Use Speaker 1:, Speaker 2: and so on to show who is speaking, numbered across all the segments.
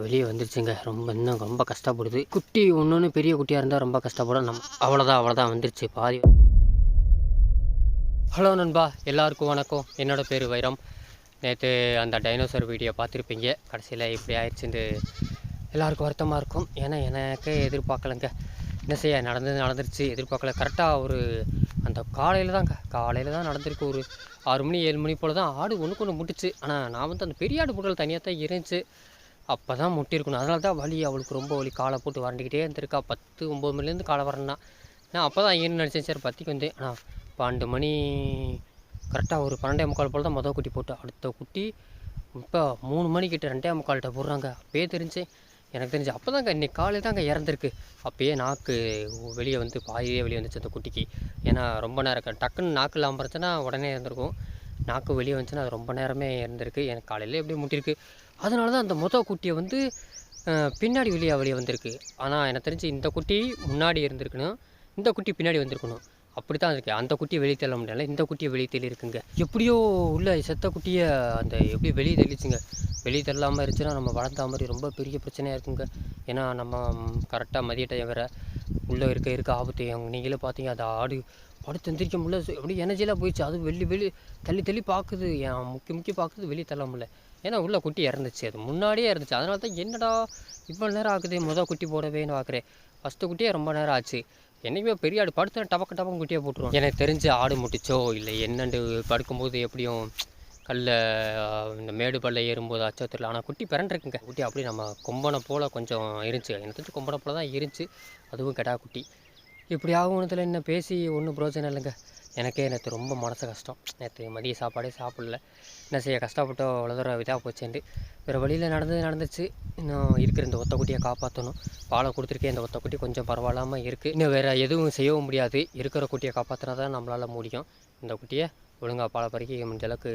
Speaker 1: வெளியே வந்துருச்சுங்க. ரொம்ப இன்னும் ரொம்ப கஷ்டப்படுது. குட்டி ஒன்று பெரிய குட்டியாக இருந்தால் ரொம்ப கஷ்டப்படும். நம்ம அவ்வளோதான் அவ்வளோதான் வந்துருச்சு பாதி. ஹலோ நண்பா எல்லாருக்கும் வணக்கம். என்னோட பேர் வைரம். நேற்று அந்த டைனோசர் வீடியோ பார்த்துருப்பீங்க. கடைசியில் இப்படி ஆயிடுச்சுன்னு எல்லாருக்கும் வருத்தமாக இருக்கும். ஏன்னா எனக்கே எதிர்பார்க்கலங்க. என்ன செய்ய நடந்து நடந்துருச்சு. எதிர்பார்க்கல. கரெக்டாக ஒரு அந்த காலையில் தாங்க. காலையில் தான் நடந்திருக்கு ஒரு ஆறு மணி ஏழு மணி போல் தான் ஆடு ஒன்றுக்கு ஒன்று முட்டுச்சு. ஆனால் நான் வந்து அந்த பெரிய ஆடு பொருட்கள் தனியாக தான் இருந்துச்சு. அப்போ தான் முட்டியிருக்கணும் அதனால தான் வலி அவளுக்கு ரொம்ப வலி. காலை போட்டு வறண்டிக்கிட்டே இருந்திருக்கா. பத்து ஒம்பது மணிலேருந்து காலை வரணுன்னா நான் அப்போ தான் ஏன்னு நினச்சேன். சரி பத்திக்கு வந்தேன் ஆனால் பன்னெண்டு மணி கரெக்டாக ஒரு பன்னெண்டே முக்கால் போல் தான் மொதல் குட்டி போட்டு. அடுத்த குட்டி இப்போ மூணு மணிக்கிட்ட ரெண்டே முக்கால்கிட்ட போடுறாங்க. அப்பயே தெரிஞ்சேன். எனக்கு தெரிஞ்சு அப்போ தாங்க இன்றைக்கி காலையில் தாங்க இறந்துருக்கு. அப்போயே நாக்கு வெளியே வந்து பாதியே வெளியே வந்துச்சு அந்த குட்டிக்கு. ஏன்னா ரொம்ப நேரம் டக்குன்னு நாக்கு இல்லாமல் இருந்துச்சுன்னா உடனே இறந்துருக்கும் நாக்கு வெளியே வந்துச்சுன்னா அது ரொம்ப நேரமே இருந்திருக்கு. எனக்கு காலையில் எப்படியும் முட்டியிருக்கு அதனால தான் அந்த மொதல் குட்டியை வந்து பின்னாடி வெளியே வெளியே வந்திருக்கு. ஆனால் எனக்கு தெரிஞ்சு இந்த குட்டி முன்னாடி இருந்திருக்கணும். இந்த குட்டி பின்னாடி வந்திருக்கணும். அப்படி தான் இருக்குது அந்த குட்டியை வெளியே தள்ள முடியல. இந்த குட்டியை வெளியே தள்ளியிருக்குங்க எப்படியோ உள்ள செத்த குட்டியை அந்த எப்படி வெளியே தள்ளிச்சுங்க. வெளியே தள்ளாமல் இருந்துச்சுன்னா நம்ம வளர்ந்த மாதிரி ரொம்ப பெரிய பிரச்சனையாக இருக்குங்க. ஏன்னா நம்ம கரெக்டாக மதிய டைம் வேறு. உள்ளே இருக்க இருக்க ஆபத்து. நீங்களே பார்த்தீங்க அது ஆடு படுத்து எந்திரிக்க முடியல. எப்படி எனர்ஜிலாம் போயிடுச்சு. அது வெளி வெளி தள்ளி தள்ளி பார்க்குது. ஏன் முக்கி முக்கி பார்க்குது. வெளியே தள்ள முடியல. ஏன்னா உள்ளே குட்டி இறந்துச்சு. அது முன்னாடியே இருந்துச்சு. அதனால தான் என்னடா இவ்வளோ நேரம் ஆகுது? மொதல் குட்டி போடவேன்னு பார்க்குறேன். ஃபஸ்ட்டு குட்டியே ரொம்ப நேரம் ஆச்சு. என்றைக்குமே பெரிய ஆடு படுத்து டபக்கு டபக்கு குட்டியை போட்டுருவோம் எனக்கு தெரிஞ்சு ஆடு முட்டிச்சோ இல்லை என்னண்டு படுக்கும்போது எப்படியும் கல்ல இந்த மேடு பல்ல ஏறும்போது அச்சோ தெரியல. ஆனால் குட்டி பிறண்டிருக்குங்க. குட்டி அப்படியே நம்ம கொம்பனை போல் கொஞ்சம் இருந்துச்சு. எனக்கு தெரிஞ்சு கொம்பனை போல் தான் இருந்துச்சு. அதுவும் கெடா குட்டி. இப்படி ஆகுனத்தில் என்ன பேசி ஒன்றும் பிரோஜனம் இல்லைங்க. எனக்கே நேற்று ரொம்ப மனசு கஷ்டம். நேற்று மதிய சாப்பாடே சாப்பிடல. என்ன செய்ய கஷ்டப்பட்டோ அவ்வளோ தூரம் இதாக போச்சேன்ட்டு. வேறு வழியில் நடந்தது நடந்துச்சு. இன்னும் இருக்கிற இந்த ஒத்த குட்டியை காப்பாற்றணும் பாலை கொடுத்துருக்கேன். இந்த ஒத்த குட்டி கொஞ்சம் பரவாயில்லாமல் இருக்குது இன்னும் வேறு எதுவும் செய்யவும் முடியாது. இருக்கிற குட்டியை காப்பாற்றினா தான் நம்மளால் முடியும். இந்த குட்டியை ஒழுங்காக பாலை பறிக்க முடிஞ்ச அளவுக்கு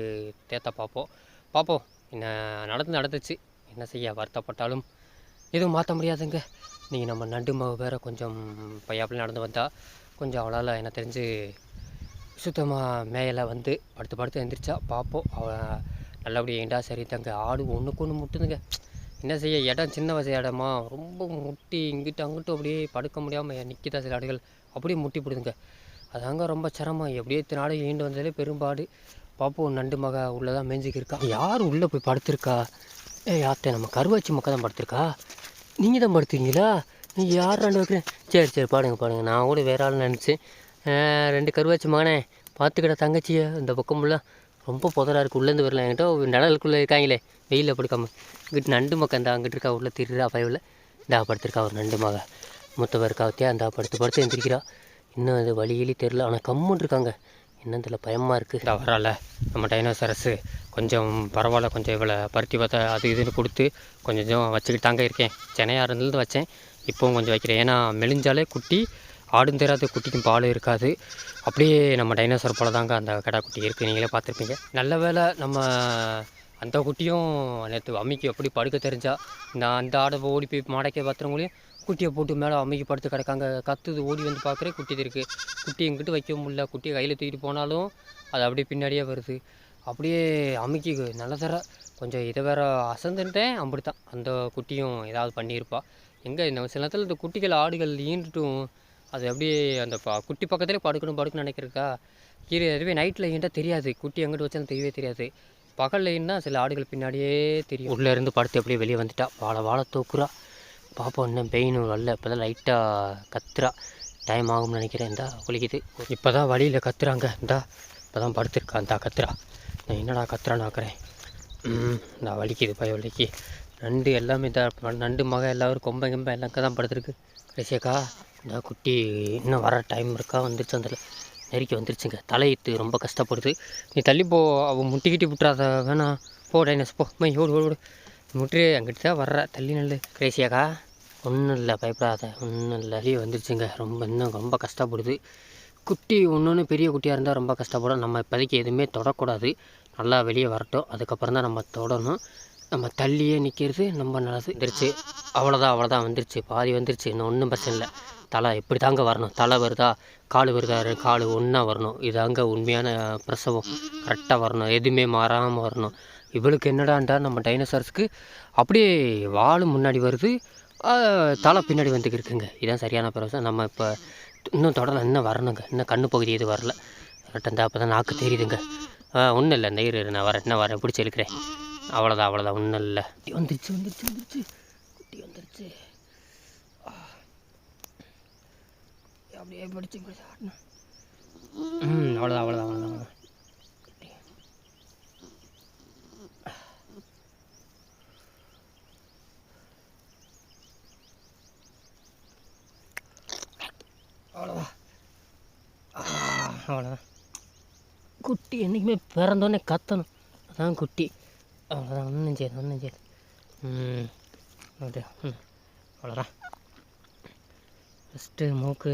Speaker 1: தேத்த பார்ப்போம். பார்ப்போம். என்ன நடந்து நடந்துச்சு. என்ன செய்ய வருத்தப்பட்டாலும் எதுவும் மாற்ற முடியாதுங்க. நீங்கள் நம்ம நண்டு மாவு வேறு கொஞ்சம் பையாப்பில் நடந்து வந்தால் கொஞ்சம் அவளால் எனக்கு தெரிஞ்சு சுத்தமாக மேலே வந்து படுத்து படுத்து எழுந்திரிச்சா பார்ப்போம் அவள் நல்லபடியாக ஏண்டா சரி தங்க. ஆடு ஒன்றுக்கு ஒன்று முட்டுதுங்க. என்ன செய்ய? இடம் சின்ன வசதி இடமா? ரொம்ப முட்டி இங்கிட்டு அங்கிட்டு அப்படியே படுக்க முடியாமல் நிற்கிதா சில ஆடுகள். அப்படியே முட்டி போடுதுங்க. அதாங்க ரொம்ப சிரமம். எப்படியே இத்தனை ஆடு ஈண்டு வந்ததுலே பெரும்பாடு. பார்ப்போம் நண்டு மக உள்ளே தான் மேய்ஞ்சிக்கு இருக்கா யார் உள்ளே போய் படுத்திருக்கா? ஏ யார்கிட்ட? நம்ம கருவாச்சி மக்கள் தான் படுத்திருக்கா? நீங்கள் தான் படுத்துறீங்களா நீங்கள் யார் ரெண்டு வைக்கிறேன் சரி சரி பாடுங்க பாடுங்க. நான் கூட வேற ஆள் நினச்சேன். ரெண்டு கருவாச்சி மகனே பார்த்துக்கிட்ட தங்கச்சியை. இந்த பக்கமெல்லாம் ரொம்ப புதராக இருக்குது உள்ளேருந்து வரல என்கிட்ட. நிழலுக்குள்ளே இருக்காங்களே. வெயிலில் படுக்காம. இங்கிட்டு நண்டு மக்கள் இந்த அங்கிட்டு இருக்கா உள்ள திருடா பயவில். இந்தா படுத்திருக்கா ஒரு நண்டு மக. மூத்தவ இருக்கா வத்தியா இந்தா படுத்து படுத்து எந்திரிக்கிறா. இன்னும் அது வழியிலே தெரில ஆனால் கம்முன்னு இருக்காங்க. என்னன்னு தெரியல பயமாக இருக்குது இந்த வரால நம்ம டைனோசரஸு கொஞ்சம் பரவாயில்ல கொஞ்சம் இவ்வளோ பருத்தி பார்த்தா அது இதுன்னு கொடுத்து கொஞ்சம் கொஞ்சம் வச்சுக்கிட்டு தாங்க இருக்கேன். சென்னையாக இருந்தது வச்சேன். இப்போவும் கொஞ்சம் வைக்கிறேன். ஏன்னா மெலிஞ்சாலே குட்டி ஆடும் தெரியாத குட்டிக்கும் பால் இருக்காது. அப்படியே நம்ம டைனோசர் போல தாங்க அந்த கடா குட்டி இருக்குது நீங்களே பார்த்துருப்பீங்க. நல்ல வேளை நம்ம அந்த குட்டியும் நேற்று அம்மிக்கு எப்படி படுக்க தெரிஞ்சா நான் அந்த ஆடை ஓடி போய் மாடைக்க பார்த்துறவங்களையும் குட்டியை போட்டு மேலே அம்மிக்கு படுத்து கிடக்காங்க. கத்துது ஓடி வந்து பார்க்குறேன். குட்டி இருக்குது குட்டி எங்கிட்ட வைக்க முடியல. குட்டியை கையில் தூக்கிட்டு போனாலும் அது அப்படியே பின்னாடியே வருது. அப்படியே அமுக்கி நல்ல தர. கொஞ்சம் இதை வேற அசந்துட்டேன். அப்படித்தான். அந்த குட்டியும் ஏதாவது பண்ணியிருப்பா. எங்கே இந்த சில நேரத்தில் இந்த குட்டிகள் ஆடுகள் ஈண்டுட்டும். அது அப்படியே அந்த ப- குட்டி பக்கத்துலேயே படுக்கணும் படுக்கணும் நினைக்கிறக்கா? கீழே எதுவே நைட்டில் ஈண்டா தெரியாது. குட்டி எங்கிட்டு வச்சாலும் தெரியவே தெரியாது. பகலில் ஈண்டா சில ஆடுகள் பின்னாடியே தெரியும். உள்ளே இருந்து படுத்து அப்படியே வெளியே வந்துட்டா. வாழை வாழை தூக்குறா. பாப்போம் இன்னும் பெயின் வரல. இப்போ தான் லைட்டாக கத்துறா. டைம் ஆகும்னு நினைக்கிறேன். இந்தா குளிக்குது. இப்போ தான் வழியில் கத்துறாங்க. இந்தா இப்போ தான் படுத்துருக்கா. இந்தா கத்துறா. நான் என்னடா கத்துறான்னு பார்க்குறேன் நான் வலிக்குது பய வலிக்கு. நண்டு எல்லாமே தான் நண்டு மக எல்லாரும் கொம்பை கிம்பை எல்லாம் தான் படுத்துருக்கு. கடைசியாக்கா இந்த குட்டி இன்னும் வர டைம் இருக்கா? வந்துருச்சு அந்த நெருக்கி வந்துருச்சுங்க. தலையிட்டு ரொம்ப கஷ்டப்படுது. நீ தள்ளி போ அவள் முட்டிக்கிட்டு விட்டுறாத. வேணாம் போ டைனஸ் போ. மை ஓடு ஓடு ஓடு. முட்டு அங்கிட்டு தான் வர்ற. தள்ளி நல்லு. கிரேசியாக்கா ஒன்றும் இல்லை பயப்படாத. ஒன்றும் இல்லை. வெளியே வந்துருச்சுங்க. ரொம்ப இன்னும் ரொம்ப கஷ்டப்படுது. குட்டி ஒன்று பெரிய குட்டியாக இருந்தால் ரொம்ப கஷ்டப்படும். நம்ம இப்போதைக்கு எதுவுமே தொடக்கூடாது. நல்லா வெளியே வரட்டும். அதுக்கப்புறம் தான் நம்ம தொடணும். நம்ம தள்ளியே நிற்கிறது ரொம்ப நல்லது வந்துருச்சு அவ்வளோதான் அவ்வளோதான் வந்துருச்சு. பாதி வந்துருச்சு. இன்னும் ஒன்றும் பிரச்சனை இல்லை. தலை இப்படி தாங்க வரணும். தலை வருதா? கால் வருதா? கால் ஒன்றா வரணும். இதாங்க உண்மையான பிரசவம். கரெக்டாக வரணும். எதுவுமே மாறாமல் வரணும். இவளுக்கு என்னடாண்டா நம்ம டைனோசார்ஸ்க்கு அப்படியே வால் முன்னாடி வருது. தலை பின்னாடி வந்துக்கிருக்குங்க இதுதான் இதான் சரியான பிரச்சனை நம்ம இப்போ இன்னும் தொடரல இன்னும் வரணுங்க. இன்னும் கண்ணு பகுதி எதுவும் வரல. கரெக்டாக அப்போ தான் நாக்கு தெரியுதுங்க. ஆ ஒன்றும் இல்லை இந்த இரு நான் வரேன் என்ன வரேன் பிடிச்சி இழுக்கிறேன். அவ்வளோதான் அவ்வளோதான் ஒன்றும் இல்லை. வந்துருச்சு வந்துருச்சு வந்துருச்சு. குட்டி வந்துருச்சு. அப்படியே படிச்சு படிச்சு ஆடணும். ம் அவ்வளோதான் அவ்வளோதான் அவ்வளோதான் அவ்வளோதான் குட்டி என்றைக்குமே பிறந்தோடனே கத்தணும். அதான் குட்டி. அவ்வளோதான் ஒன்றும் செய்யாது ஒன்றும் செய்யாது ம் அப்படியா? ம் அவ்வளோதான் ஃபஸ்ட்டு மூக்கு.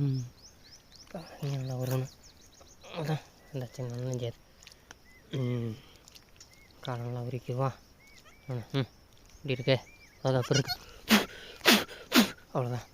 Speaker 1: ம் நல்லா உருவணும் அதான் இந்த சின்ன ஒன்றும் செய்யாது ம் காலம்லாம் உரிக்குவா ம் ம் இப்படி இருக்கே. அதான் அப்புறம் இருக்கு. அவ்வளோதான்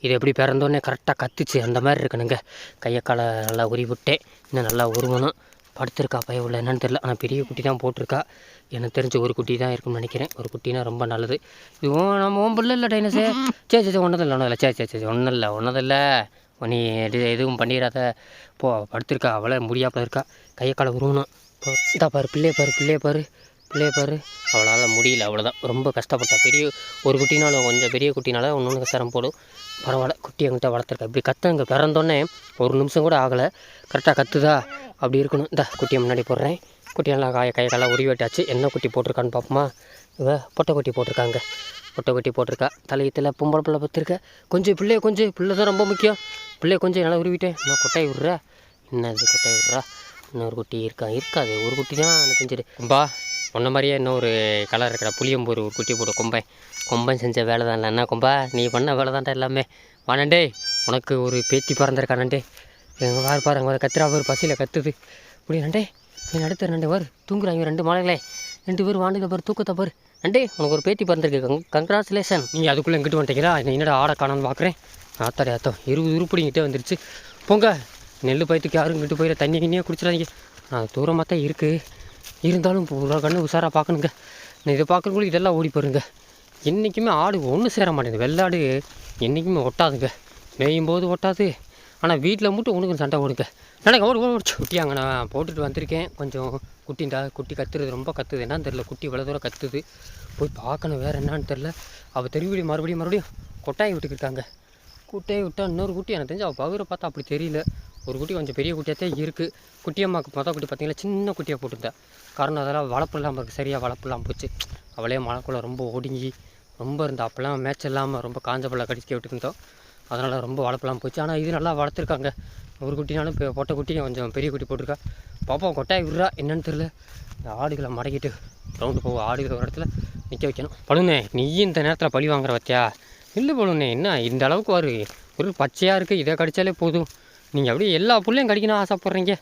Speaker 1: இது எப்படி பிறந்தோடனே கரெக்டாக கத்துச்சு? அந்த மாதிரி இருக்கணுங்க. கையை காலை நல்லா உரிவிட்டேன் இன்னும் நல்லா உருவணும். படுத்திருக்கா பய உள்ள என்னன்னு தெரில ஆனால் பெரிய குட்டி தான் போட்டிருக்கா. எனக்கு தெரிஞ்ச ஒரு குட்டி தான் இருக்கும்னு நினைக்கிறேன். ஒரு குட்டினா ரொம்ப நல்லது. இது ஓ நம்ம உன் பிள்ளை இல்லை டைனஸே சே சே ஒன்றும் இல்லை ஒன்றும் இல்லை. சே சே சே ஒன்றும் இல்லை ஒன்றும் இல்லை. நீ எது- எதுவும் பண்ணிடாத. போ படுத்திருக்கா. அவளை முடியாமல் இருக்கா. கையை காலை உருவணும். இதா பாரு பிள்ளைய பாரு பிள்ளைய பாரு. பிள்ளைய பாரு. அவளால் முடியல அவ்வளோதான் ரொம்ப கஷ்டப்பட்டா. பெரிய ஒரு குட்டினாலும் கொஞ்சம் பெரிய குட்டினால ஒன்று சிரம் போடும். பரவாயில்ல குட்டி என்கிட்ட வளர்த்துருக்கா. இப்படி கத்த இங்கே பிறந்தோன்னே ஒரு நிமிஷம் கூட ஆகலை. கரெக்டாக கத்துதா? அப்படி இருக்கணும். இந்த குட்டியை முன்னாடி போடுறேன். குட்டி நல்லா காய கை காலாம் உருவி வெட்டாச்சு. என்ன குட்டி போட்டிருக்கான்னு பார்ப்போமா? இவ பொட்டை குட்டி போட்டிருக்காங்க. பொட்டை குட்டி போட்டிருக்கா. தலையத்தில் பொம்பளை பிள்ளை பத்திருக்க. கொஞ்சம் பிள்ளைய கொஞ்சம் பிள்ளை தான் ரொம்ப முக்கியம். பிள்ளைய கொஞ்சம் நல்லா உருவிட்டேன் நான் கொட்டாய் விட்றா? என்ன இது கொட்டாய் விட்றா? இன்னொரு குட்டி இருக்கா? இருக்காது. ஒரு குட்டி தான் எனக்கு தெரிஞ்சிடு பா உன்ன மாதிரியே இன்னொரு கலர் இருக்கடா புளியம்பூர் ஒரு குட்டி போட்டு கொம்பன் கொம்பன் செஞ்ச வேலை தான் இல்லை. என்ன கொம்பா? நீ பண்ண வேலை தான்டா எல்லாமே வானண்டே உனக்கு ஒரு பேத்தி பிறந்திருக்கானண்டே எங்கள் வார் பாரு அங்கே கத்துறா ஒரு பசியில் கத்துது. இப்படி நண்டே நீ அடுத்த நண்டே வார். தூங்குறாங்க ரெண்டு மாலைகளே. ரெண்டு பேர் வாண்டுங்க பாரு தூக்கத்தை பாரு. நண்டே உனக்கு ஒரு பேத்தி பிறந்திருக்கு. கங்க்ராச்சுலேஷன் நீங்கள் அதுக்குள்ளே இங்கிட்டு வந்துட்டீங்களா நீ என்னடா ஆடை காணான்னு பார்க்குறேன் ஆத்தாடி ஆத்தம். இருபது உருப்படிங்கிட்டே வந்துருச்சு. போங்க. நெல் பயத்துக்கு யாரும் இங்கிட்டு போயிட தண்ணி கிண்ணியாக குடிச்சிடாதீங்க. நான் தூரமாக தான் இருக்குது இருந்தாலும் பூரா கண்ணு உஷாராக பார்க்கணுங்க. நான் இதை பார்க்குறக்குள்ள இதெல்லாம் ஓடி போயிருங்க. என்றைக்குமே ஆடு ஒன்றும் சேர மாட்டேங்குது. வெள்ளாடு என்றைக்குமே ஒட்டாதுங்க. மேயும் போது ஒட்டாது. ஆனால் வீட்டில் மட்டும் உனக்கு சண்டை ஓடுங்க எனக்கு ஓடு ஓடு குட்டி அங்கே நான் போட்டுட்டு வந்திருக்கேன். கொஞ்சம் குட்டிண்டா குட்டி கத்துறது ரொம்ப கத்துது. என்னன்னு தெரில குட்டி இவ்வளோ தூரம் கத்துது. போய் பார்க்கணும் வேறு என்னான்னு தெரில அவள் திரும்பி மறுபடியும் மறுபடியும் கொட்டாயை விட்டுக்கிட்டாங்க குட்டையை விட்டால் இன்னொரு குட்டி எனக்கு தெரிஞ்சு அவள் பகுரை பார்த்தா அப்படி தெரியல. ஒரு குட்டி கொஞ்சம் பெரிய குட்டியாக தான் இருக்குது குட்டியம்மாக்கு மொதல் குட்டி பார்த்திங்கன்னா சின்ன குட்டியாக போட்டிருந்தேன் காரணம் அதெல்லாம் வளர்ப்பு இல்லாமல் இருக்குது சரியாக வளர்ப்பு இல்லாமல் போச்சு. அவளே மழைக்குள்ள ரொம்ப ஒடுங்கி ரொம்ப இருந்தா அப்போல்லாம் மேட்ச் இல்லாமல் ரொம்ப காஞ்ச பழம் கடிக்க விட்டுருந்தோம் அதனால் ரொம்ப வளர்ப்பெல்லாம் போச்சு. ஆனால் இது நல்லா வளர்த்துருக்காங்க. ஒரு குட்டினாலும் இப்போ பொட்டை குட்டி கொஞ்சம் பெரிய குட்டி போட்டிருக்கா. பாப்போம் கொட்டாய் விடுறா. என்னன்னு தெரில இந்த ஆடுகளை மடக்கிட்டு ரவுண்டு போக ஆடுகளை ஒரு இடத்துல நிற்க வைக்கணும். பழுனே நீ இந்த நேரத்தில் பழி வாங்குற வத்தியா? இல்லை பழுனே என்ன இந்த அளவுக்கு வரு ஒரு பச்சையாக இருக்குது இதை கடித்தாலே போதும். நீங்கள் அப்படியே எல்லா புள்ளையும் கடிக்கணும் ஆசைப்பட்றீங்க.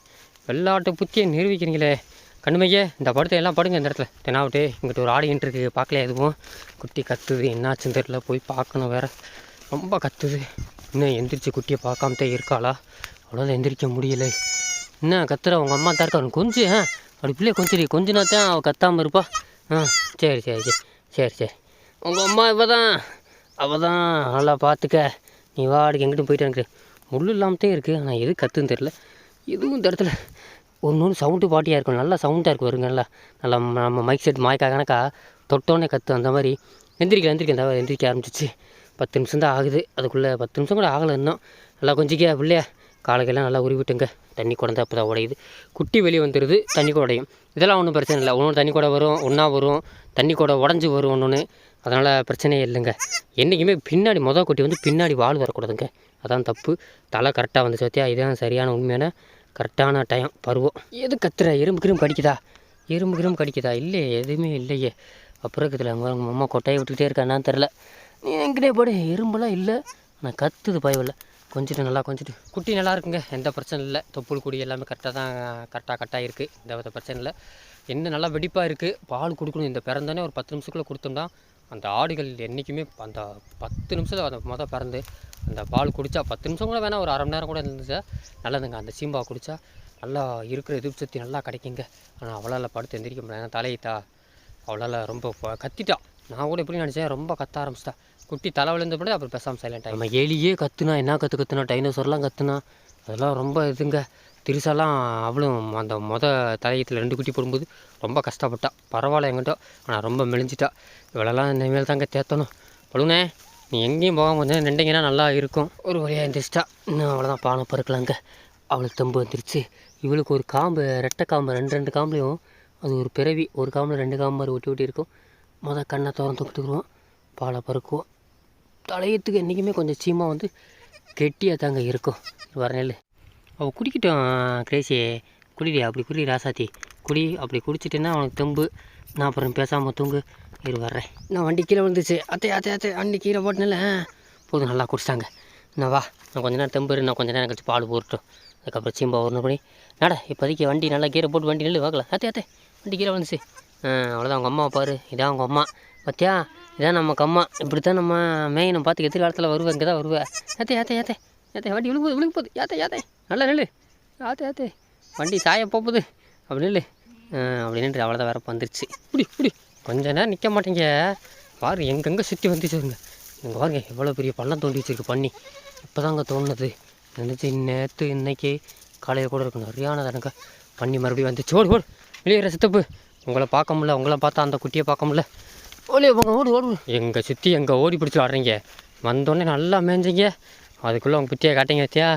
Speaker 1: வெள்ளாட்டு புத்தியை நிரூபிக்கிறீங்களே. கண்மையே இந்த படத்தை எல்லாம் படுங்க இந்த இடத்துல. தெனாவிட்டு இங்கிட்ட ஒரு ஆடியன்ட் இருக்குது பார்க்கல எதுவும்? குட்டி கத்துது. என்னாச்சுன்னு தெரியல. போய் பார்க்கணும் வேறு. ரொம்ப கத்துது. இன்னும் எந்திரிச்சு குட்டியை பார்க்காம தான் இருக்காளா? அவ்வளோதான் எந்திரிக்க முடியல. என்ன கத்துற? உங்கள் அம்மா தான் இருக்கா கொஞ்சம் ஆ? அப்படி பிள்ளைய கொஞ்சம் கொஞ்சினா தான் அவள் கத்தாமல் இருப்பா. ஆ சரி சரி சரி. சரி சரி. உங்கள் அம்மா இப்போ தான் அவள் தான் நல்லா பார்த்துக்க. நீ வாடிக்கு எங்கிட்டும் போயிட்டு எனக்கு முள் இல்லாமத்தே இருக்குது ஆனால் எது கத்துன்னு தெரில எதுவும் இந்த இடத்துல ஒன்று நூறு சவுண்டு பாட்டியாக இருக்கும் நல்லா சவுண்டாக இருக்கும் வருங்க நல்லா நல்லா நம்ம மைக் செட் மாய்க்கா கணக்கா தொட்டோன்னே கற்று அந்த மாதிரி எந்திரிக்க எந்திரிக்க இந்த எந்திரிக்க ஆரம்பிச்சிச்சு. பத்து நிமிஷம் தான் ஆகுது. அதுக்குள்ளே பத்து நிமிஷம் கூட ஆகலை இன்னும். நல்லா கொஞ்சிக்க பிள்ளையா? காலைக்கெல்லாம் நல்லா உருவிட்டுங்க தண்ணி குடந்தா அப்போ தான் உடையுது. குட்டி வெளியே வந்துடுது தண்ணி கூட உடையும். இதெல்லாம் ஒன்றும் பிரச்சனை இல்லை. ஒன்று தண்ணி கூட வரும். ஒன்றா வரும். தண்ணி கூட உடஞ்சி வரும் ஒன்று அதனால் பிரச்சனையே இல்லைங்க. என்றைக்குமே பின்னாடி மொதல் குட்டி வந்து பின்னாடி வாழ் வரக்கூடாதுங்க. அதான் தப்பு. தலை கரெக்டாக வந்து சத்தியா இதுதான் சரியான உண்மையான கரெக்டான டைம் பருவம். எது கத்துற? எறும்பு கிரும்பு கடிக்குதா? எறும்பு கிரும்பு கடிக்குதா? இல்லையே எதுவுமே இல்லையே. அப்புறம் இருக்குதுல உங்கள் அம்மா கொட்டையை விட்டுக்கிட்டே இருக்கான்னு தெரில நீ எங்கிட்டே போடு எறும்புலாம் இல்லை. ஆனால் கத்துது பயவில்லை கொஞ்சிட்டு நல்லா கொஞ்சிட்டு. குட்டி நல்லா இருக்குங்க எந்த பிரச்சனை இல்லை. தொப்புள் குடி எல்லாமே கரெக்டாக தான் கரெக்டாக கரெக்டாக இருக்குது எந்த வித பிரச்சனை இல்லை. என்ன நல்லா வெடிப்பாக இருக்குது பால் கொடுக்கணும் இந்த பிறந்தோடனே ஒரு பத்து நிமிஷத்துக்குள்ளே கொடுத்தோம்னா அந்த ஆடுகள் என்றைக்குமே அந்த பத்து நிமிஷத்தில் அந்த மொதல் பிறந்து அந்த பால் குடித்தா பத்து நிமிஷம் கூட வேணால் ஒரு அரை மணி நேரம் கூட இருந்துச்சா? நல்லதுங்க. அந்த சீம்பா குடித்தா நல்லா இருக்கிற எதிர்ப்பு சக்தி நல்லா கிடைக்குங்க. ஆனால் அவளால் படுத்து எந்திரிக்க முடியாது ஏன்னா தலையிட்டா. அவளால் ரொம்ப ப- கத்திட்டா. நான் கூட எப்படி நினச்சேன் ரொம்ப கத்த ஆரம்பிச்சிட்டா. குட்டி தலை விழுந்த பின்னாடி அப்புறம் பேசாமல் சைலண்ட் நம்ம எலியே கத்துனா என்ன கற்று கத்துனா? டைனோசர்லாம் கத்துனா அதெல்லாம் ரொம்ப இதுங்க. திருசாலாம் அவளும் அந்த மொதல் தலையத்தில் ரெண்டு குட்டி போடும்போது ரொம்ப கஷ்டப்பட்டா. பரவாயில்ல எங்கிட்ட ஆனால் ரொம்ப மெலிஞ்சிட்டா. இவளெல்லாம் இனிமேல் தாங்க தேத்தணும். பழுனே நீ எங்கேயும் போகாம கொஞ்சம் நேரம் நின்றீங்கன்னா நல்லா இருக்கும். ஒரு வழியாக எந்திரிச்சிட்டா. இன்னும் அவ்வளோதான் பானை பறக்கலாங்க. அவளுக்கு தெம்பு வந்துருச்சு. இவளுக்கு ஒரு காம்பு ரெட்டை காம்பு ரெண்டு ரெண்டு காம்புலையும் அது ஒரு பிறவி. ஒரு காம்பில் ரெண்டு காம்பு மாதிரி ஒட்டி ஒட்டி இருக்கும். மொதல் கண்ணை திறந்து விட்டுக்குருவோம் பாலை பறக்குவோம். தலையத்துக்கு என்றைக்குமே கொஞ்சம் சீமா வந்து கெட்டியாக தாங்க இருக்கும். வர நெல் அவள் குடிக்கட்டும் கிரேசி குடிடி அப்படி குடி ராசாத்தி. குடி அப்படி குடிச்சிட்டேன்னா அவனுக்கு தெம்பு. நான் அப்புறம் பேசாமல் தூங்கு. இரு வர்றேன். நான் வண்டி கீழே விழுந்துச்சு அத்தை அத்தை அத்தை வண்டி கீழே போட்டனால போதும் நல்லா குடிச்சிட்டாங்க நான் வா. நான் கொஞ்ச நேரம் தெம்பு நான் கொஞ்ச நேரம் கழிச்சு பால் போட்டுட்டோம் அதுக்கப்புறம் சீம்பா ஒரு பண்ணி நட இப்போதைக்கு வண்டி நல்லா கீரை போட்டு வண்டி நில்லு வாக்கல. அத்தை அத்தை வண்டி கீழே விழுந்துச்சு. ஆ அவ்வளோதான் அவங்க அம்மா பாரு. இதான் அவங்க அம்மா. பார்த்தியா இதான் நமக்கு அம்மா இப்படி தான் நம்ம மேயனை பார்த்து எதிர்காலத்தில் வருவேன் இங்கே தான் வருவேன் ஏத்தே ஏத்தே ஏத்தே ஏத்தே வண்டி விழுங்க போகுது விழுங்க போகுது. ஏத்தே ஏத்தே நல்லா நில்லு ஆத்தே ஆத்தே. வண்டி சாய போகுது. அப்படி நில்லு ஆ, அப்படி நின்று அவ்வளோதான் வேற வந்துருச்சு. இப்படி இப்படி கொஞ்ச நேரம் நிற்க மாட்டேங்க. பாரு எங்கெங்கே சுற்றி வந்துச்சுருங்க இங்கே பாருங்க எவ்வளோ பெரிய பள்ளம் தோண்டி வச்சிருக்கு பண்ணி. இப்போ தாங்க தோணுது. நினச்சி நேற்று இன்னைக்கு காலையில் கூட இருக்கும் நிறையான தடங்க. பண்ணி மறுபடியும் வந்துச்சு. ஓடு ஓடு. வெளியேற சித்தப்பு. உங்களை பார்க்க முடியல. உங்களை பார்த்தா அந்த குட்டியை பார்க்க முடியல. ஓடியே போங்க ஓடு ஓடு. எங்கள் சுற்றி எங்கே ஓடி பிடிச்சி ஆடுறீங்க வந்தோடனே நல்லா மேய்ஞ்சிங்க. அதுக்குள்ளே உங்கள் குட்டியை காட்டிங்க தியா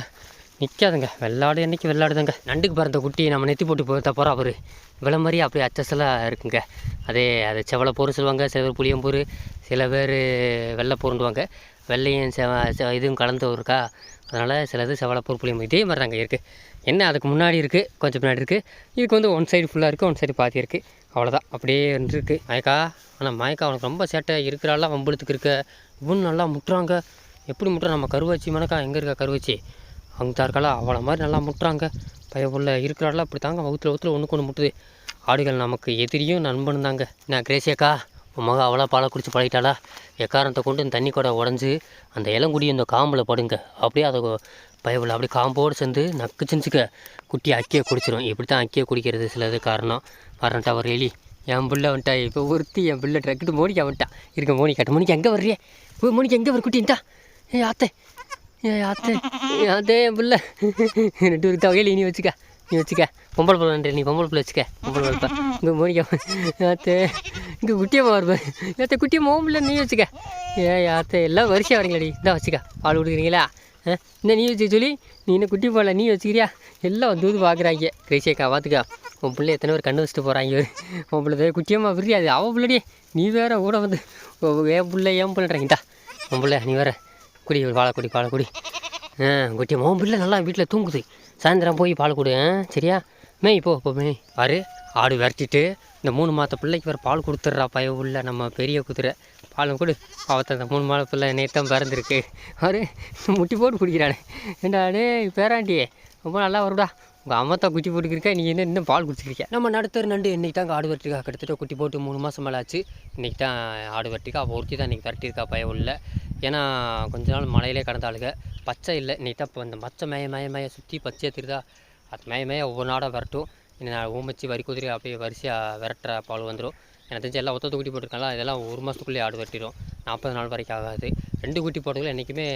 Speaker 1: நிற்காதுங்க வெள்ளாடு என்றைக்கு வெள்ளாடுதாங்க. நண்டுக்கு பிறந்த குட்டியை நம்ம நெத்தி போட்டு போகிறத தப்போறா அவர் இவ்வளோ மாதிரி அப்படியே அச்சசலாக இருக்குங்க. அதே அது செவலைப்போர் சொல்லுவாங்க சில பேர். புளியம்பூர் சில பேர் வெள்ளை போருண்டுவாங்க வெள்ளையும் செவ இதுவும் கலந்து இருக்கா அதனால் சிலது செவலைப்பூர் புளியம் இதே மாதிரி தாங்க இருக்குது என்ன அதுக்கு முன்னாடி இருக்குது கொஞ்சம் பின்னாடி இருக்குது இதுக்கு வந்து ஒன் சைடு ஃபுல்லாக இருக்குது ஒன் சைடு பாதி இருக்குது அவ்வளோதான் அப்படியே இருக்கு மயக்கா? ஆனால் மயக்கா அவனுக்கு ரொம்ப சேட்டை. இருக்கிறாலாம் வம்பளத்துக்கு இருக்க இவனு நல்லா முட்டுறாங்க. எப்படி முட்டுறோம் நம்ம கருவச்சி மணக்கா எங்கே இருக்கா கருவச்சி? அவங்க தான் இருக்காளா? அவளை மாதிரி நல்லா முட்டுறாங்க. பயப்புள்ள இருக்கிறாள் அப்படி தாங்க வகுத்தில் வகுத்துல ஒன்றுக்கு ஒன்று முட்டுது. ஆடுகள் நமக்கு எதிரியும் நண்பன் தாங்க. நான் கிரேசியக்கா உன் மக அவ்வளோ பாலை குடிச்சு பழகிட்டாளா? எக்காரணத்தை கொண்டு இந்த தண்ணி கூட உடஞ்சி அந்த இளங்குடி இந்த காம்பில் படுங்க. அப்படியே அதை பயவில் அப்படியே காம்போடு சேர்ந்து நக்கு செஞ்சுக்க குட்டி அக்கியை குடிச்சிடும் இப்படி தான் அக்கியை குடிக்கிறது சிலது காரணம். வரண்டா ஒரு எலி என் பிள்ளை வந்துட்டா. இப்போ ஒருத்தி என் பிள்ளை ட்ரக்கிட்டு மோனிக்கா வந்துட்டா. இருக்க மோனிக்காட்ட மோனிக்கு எங்கே வர்றியே? ஓ மோனிக்கு எங்கே வர குட்டின்ட்டா? ஏ ஆத்தே. என் அத்தை. என் ஆத்தே என் பிள்ளை ரெண்டு பேருக்கு தவகையில் நீ வச்சுக்க. நீ வச்சுக்க. பொம்பளை பிள்ளை நீ பொம்பளை பிள்ளை வச்சுக்க. பொம்பளை பிள்ளை இங்கே மோனிக்கா ஆத்தே இங்கே குட்டியம்மா வருவேன் ஏத்த குட்டியம்மா உன் பிள்ளை நீ வச்சுக்க. ஏ ஆத்தே எல்லாம் வரிசையாக வரீங்களடி இந்தா வச்சுக்க. பால் கொடுக்குறீங்களா? இந்த நீ வச்சு சொல்லி. நீ என்ன குட்டி போடல நீ வச்சுக்கிறியா? எல்லாம் வந்து வந்து பார்க்குறாங்க கிரேசியக்கா பார்த்துக்கா உன் பிள்ளை எத்தனை பேர் கண்ணு வச்சுட்டு போகிறாங்க உன் பிள்ளை குட்டியம்மா விரியாது அவள் பிள்ளைடியே நீ வேற கூட வந்து. என் பிள்ளை ஏன் பிள்ளைன்றாங்கடா உன் பிள்ளை நீ வேற. குடி ஒரு பாலை குடி பாலை குடி. ஆ குட்டி உன் பிள்ளை நல்லா வீட்டில் தூங்குது. சாயந்தரம் போய் பால் கொடு ஆ சரியா? மேய் இப்போ இப்போ மேய். ஆறு ஆடு விரட்டிட்டு இந்த மூணு மாத பிள்ளைக்கு வேறு பால் கொடுத்துட்றா பய உள்ள நம்ம பெரிய குதிரை. பாலும் கொடு. அவத்த அந்த மூணு மாத பிள்ளை நேத்தம் பிறந்திருக்கு. ஆறு முட்டி போட்டு குடிக்கிறானே. ஏண்டா டே ரொம்ப நல்லா வருடா. உங்கள் அம்மா தான் குட்டி போட்டுக்கிருக்கா நீ என்ன இன்னும் பால் குடிச்சிருக்கியா நம்ம நடுத்தர் நண்டு இன்றைக்கி தான் ஆடு வெட்டிருக்கா கிட்டத்தட்ட குட்டி போட்டு மூணு மாதம் மேலே ஆச்சு. இன்றைக்கி தான் ஆடு வெட்டிருக்கா அவள் ஒருத்தி தான் இன்றைக்கி விரட்டியிருக்கா பயம் உள்ள ஏன்னா கொஞ்ச நாள் மலையிலே கடந்தாளுங்க பச்சை இல்லை இன்றைக்கி தான் இப்போ இந்த பச்சை மேய மேய மேய சுற்றி பச்சையாக திருதா அது மேய மேய ஒவ்வொரு நாடாக விரட்டும். இன்னும் நான் ஊமச்சி வரி குதிரை அப்படியே வரிசையாக விரட்டுற பால் வந்துடும் எனக்கு தெரிஞ்சு எல்லாம் ஒத்தத்து குட்டி போட்டிருக்காங்களா? இதெல்லாம் ஒரு மாதத்துக்குள்ளே ஆடு வெட்டிடும் நாற்பது நாள் வரைக்கும் ஆகாது. ரெண்டு குட்டி போட்டதுல என்றைக்குமே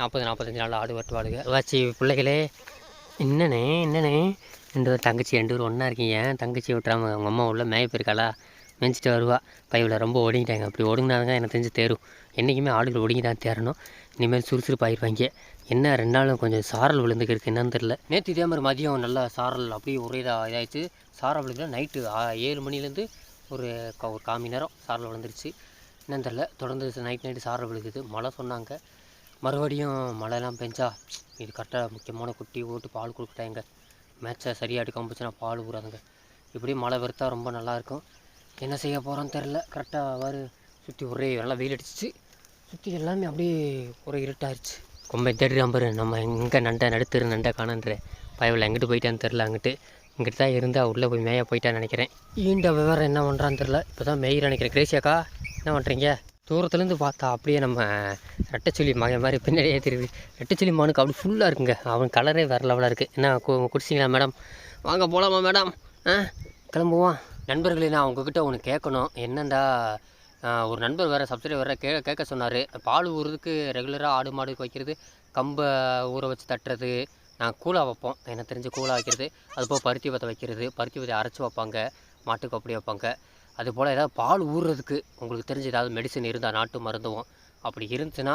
Speaker 1: நாற்பது நாற்பத்தஞ்சு நாள் ஆடு வெட்டுவாளுங்க வச்சு பிள்ளைகளே. என்னண்ணே என்னண்ணே? ரெண்டு பேரும் தங்கச்சி ரெண்டு பேரும் ஒன்றா இருக்கீங்க. தங்கச்சி விட்டுறாம அவங்க அம்மா உள்ள மேய போயிருக்காளா? மெஞ்சிட்டு வருவா. பைவில் ரொம்ப ஒடுங்கிட்டாங்க அப்படி ஒடுங்கினாங்க எனக்கு தெரிஞ்சு தேரும். என்றைக்குமே ஆடுகள் ஒடுங்கி தான் தேரணும். இனிமேல் சுறுசுறுப்பாயிருப்பாங்க என்ன ரெண்டு நாளும் கொஞ்சம் சாரல் விழுந்துக்கிருக்கு என்னன்னு தெரில நேற்று இதே மாதிரி மதியம் நல்லா சாரல் அப்படியே ஒரே இதாக இதாகிடுச்சு சாரல் விழுந்துல நைட்டு ஏழு மணிலேருந்து ஒரு க- ஒரு காமி நேரம் சாரல் விழுந்துருச்சு. என்னன்னு தெரில தொடர்ந்து நைட் நைட்டு சாரல் விழுகுது. மழை சொன்னாங்க. மறுபடியும் மழைலாம் பெஞ்சா இது கரெக்டாக முக்கியமான குட்டி ஓட்டு பால் கொடுத்துட்டாங்க மேட்சை சரியாக எடுக்காமல் போச்சுன்னா பால் ஊறாதுங்க. இப்படி மழை வெறுத்தா ரொம்ப நல்லாயிருக்கும் என்ன செய்ய போகிறோன்னு தெரில கரெக்டாக வாரு சுற்றி ஒரே நல்லா வெயில் அடிச்சிச்சு. சுற்றி எல்லாமே அப்படியே ஒரே இருட்டாயிருச்சு. கொம்பை தேடுறான் பாரு. நம்ம எங்கே நண்டை நடுத்துரு நண்டை காணன்ற. பயவில் எங்கிட்டு போயிட்டான்னு தெரில அங்கிட்டு. இங்கிட்டு தான் இருந்தால் உள்ளே போய் மேய போயிட்டான்னு நினைக்கிறேன். ஈண்ட விவரம் என்ன பண்ணுறான்னு தெரில இப்போ தான் மேயிற நினைக்கிறேன். கிரேசியாக்கா என்ன பண்ணுறீங்க தூரத்துலேருந்து பார்த்தா அப்படியே நம்ம ரெட்டச்சொல்லி மகன் மாதிரி பின்னாடியே தெரியுது ரெட்டச்சொல்லி மானுக்கு அப்படி ஃபுல்லாக இருக்குங்க. அவன் கலரே வேறு லெவலாக இருக்குது என்ன குடிச்சிங்களா மேடம் வாங்க போகலாமா மேடம் ஆ கிளம்புவான் நண்பர்களே நான் உங்ககிட்ட ஒன்று கேட்கணும். என்னண்டா ஒரு நண்பர் வேறு சப்சிடி வேறு கே கேட்க சொன்னார். பால் ஊறுறதுக்கு ரெகுலராக ஆடு மாடுக்கு வைக்கிறது கம்பை ஊற வச்சு தட்டுறது நான் கூழாக வைப்போம். எனக்கு தெரிஞ்சு கூழாக வைக்கிறது அதுபோக பருத்தி வத்தை வைக்கிறது பருத்தி வத்தை அரைச்சி வைப்பாங்க மாட்டுக்கு அப்படி வைப்பாங்க. அதுபோல் ஏதாவது பால் ஊறுறதுக்கு உங்களுக்கு தெரிஞ்ச ஏதாவது மெடிசன் இருந்தால் நாட்டு மருந்துவோம் அப்படி இருந்துச்சுன்னா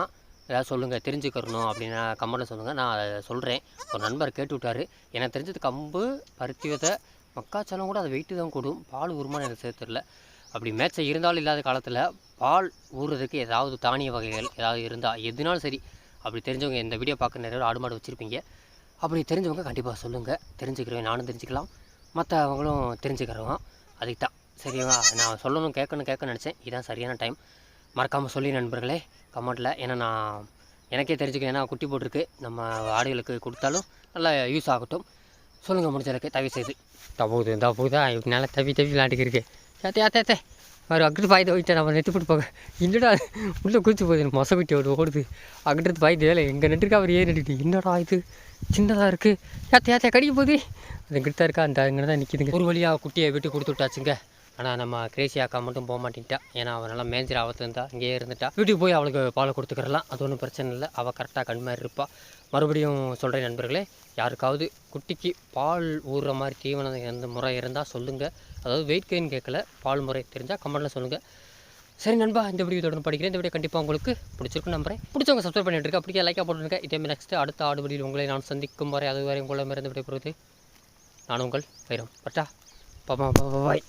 Speaker 1: ஏதாவது சொல்லுங்கள் தெரிஞ்சுக்கிறணும் அப்படின்னு கமெண்ட்டில் சொல்லுங்கள் நான் அதை சொல்கிறேன் ஒரு நண்பர் கேட்டு விட்டார் எனக்கு தெரிஞ்சது கம்பு பருத்தி விதை மக்காச்சோளம் கூட அது வெயிட்டு தான் கூடும். பால் உருமான்னு எனக்கு சேர்த்து தெரியல. அப்படி மேட்சை இருந்தாலும் இல்லாத காலத்தில் பால் ஊறுறதுக்கு ஏதாவது தானிய வகைகள் ஏதாவது இருந்தால் எதுனாலும் சரி. அப்படி தெரிஞ்சவங்க இந்த வீடியோ பார்க்க நிறைய ஆடு மாடு வச்சுருப்பீங்க. அப்படி தெரிஞ்சவங்க கண்டிப்பாக சொல்லுங்கள் தெரிஞ்சுக்கிறேன் நானும் தெரிஞ்சுக்கலாம். மற்றவங்களும் தெரிஞ்சுக்கிறவங்க. அதுக்கு தான் சரிவா நான் சொல்லணும் கேட்கணும் கேட்க நினச்சேன். இதுதான் சரியான டைம் மறக்காமல் சொல்லி நண்பர்களே கமெண்ட்டில் ஏன்னா நான் எனக்கே தெரிஞ்சுக்க ஏன்னா குட்டி போட்டிருக்கு. நம்ம ஆடுகளுக்கு கொடுத்தாலும் நல்லா யூஸ் ஆகட்டும். சொல்லுங்கள் முடிஞ்ச தவி செய்து. தப்புது இந்த போகுதா இப்படி நல்லா தவி தவி விளாண்டுக்கிருக்கு ஏத்தே ஏத்தே ஏத்தே அவர் அங்கிட்டு பாய்ந்து போயிட்டு நம்ம நெட்டு போட்டு போக என்னடா உள்ளே குளிச்சு போகுது எனக்கு மொசை குட்டி ஓடு ஓடுது. அங்கிட்டு பாய்ந்து வேலை எங்கள் நெட்டுக்கு அவர் ஏன் நட்டு என்னடா இது? சின்னதாக இருக்குது ஏத்தே ஏத்தே கடிக்க போகுது. அது இங்கிட்ட இருக்கா? அந்த அங்கே தான் நிற்கிதுங்க ஒரு வழியாக குட்டியை விட்டு கொடுத்து விட்டாச்சுங்க. ஆனால் நம்ம கிரேசி அக்கா மட்டும் போக மாட்டேங்கிட்டா ஏன்னா அவள் நல்லா மேஞ்சர் ஆபத்து இங்கேயே இருந்துட்டா. வீட்டுக்கு போய் அவளுக்கு பாலை கொடுத்துக்கிறலாம். அது ஒன்றும் பிரச்சனை இல்லை. அவள் கரெக்டாக கண் இருப்பாள் மறுபடியும் சொல்கிறேன் நண்பர்களே யாருக்காவது குட்டிக்கு பால் ஊறுற மாதிரி தீவனம் எந்த முறை இருந்தால் சொல்லுங்கள் அதாவது வெயிட் கெயின் கேட்கல பால் முறை தெரிஞ்சால் கமெண்ட்டில் சொல்லுங்கள் சரி நண்பா இந்த வீடியோ தொடர்ந்து படிக்கிறேன். இந்த வீடியோ கண்டிப்பாக உங்களுக்கு பிடிச்சிருக்கும் நம்புறேன். பிடிச்சவங்க சப்ஸ்கிரைப் பண்ணிட்டு இருக்கா அப்படியே லைக்காக போட்டுருக்கேன் இதேமாதிரி நெக்ஸ்ட் அடுத்த ஆடு வழியில் உங்களை நான் சந்திக்கும் வரை அதுவரை உங்களை இருந்து விடைபெறுவது நான் உங்கள் வைரம். பட்டா. பாபா பாய்